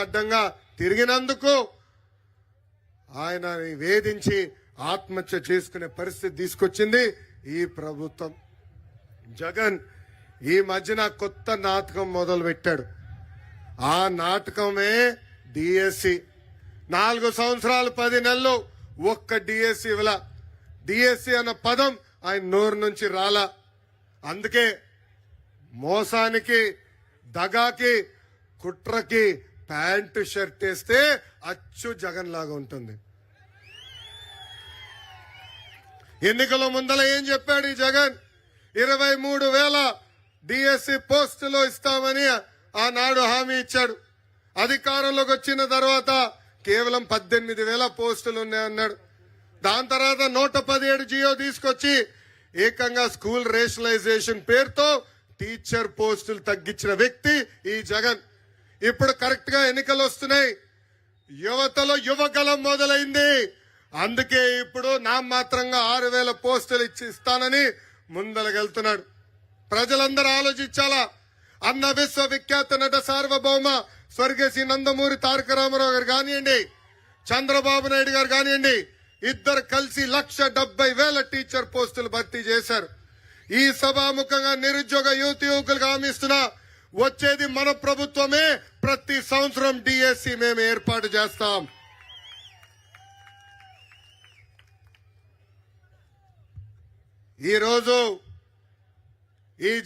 అడ్డంగా తిరిగినందుకు ఆయన వేధించి ఆత్మహత్య చేసుకునే పరిస్థితి తీసుకొచ్చింది ఈ ప్రభుత్వం. జగన్ ఈ మధ్యన కొత్త నాటకం మొదలు పెట్టాడు ఆ నాటకమే డిఎస్సి. నాలుగు సంవత్సరాలు పది నెలలు ఒక్క డిఎస్సి ఇవ్వల. డిఎస్సి అన్న పదం ఆయన నోరు నుంచి రాలా. అందుకే మోసానికి దగాకి కుట్రకి ప్యాంటు షర్ట్ వేస్తే అచ్చు జగన్ లాగా ఉంటుంది. ఎన్నికల ముందల ఏం చెప్పాడు ఈ జగన్? ఇరవై మూడు వేల డిఎస్సి పోస్టులు ఇస్తామని ఆనాడు హామీ ఇచ్చాడు. అధికారంలోకి వచ్చిన తర్వాత కేవలం పద్దెనిమిది వేల పోస్టులు ఉన్నాయన్నాడు దాని తర్వాత నూట పదిహేడు జియో తీసుకొచ్చి ఏకంగా స్కూల్ రేషనలైజేషన్ పేరుతో టీచర్ పోస్టులు తగ్గించిన వ్యక్తి ఈ జగన్. ఇప్పుడు కరెక్ట్గా ఎన్నికలు వస్తున్నాయి. యువతలో యువకలం మొదలైంది. అందుకే ఇప్పుడు నామాత్రంగా ఆరు వేల పోస్టులు ఇచ్చి ఇస్తానని ముందలగెళ్తున్నాడు ప్రజలందరూ ఆలోచించాలా? అన్న విశ్వవిఖ్యాత నట సార్వభౌమ స్వర్గశ్రీ నందమూరి తారక రామారావు గారు కానివ్వండి చంద్రబాబు నాయుడు గారు కానివ్వండి ఇద్దరు కలిసి లక్ష డెబ్బై వేల టీచర్ పోస్టులు భర్తీ చేశారు. ఈ సభాముఖంగా నిరుద్యోగ యువత యువకులకు హామీస్తున్నా వచ్చేది మన ప్రభుత్వమే. ప్రతి సంవత్సరం డిఎస్సి మేము ఏర్పాటు చేస్తాం. ఈ రోజు ఈ జ-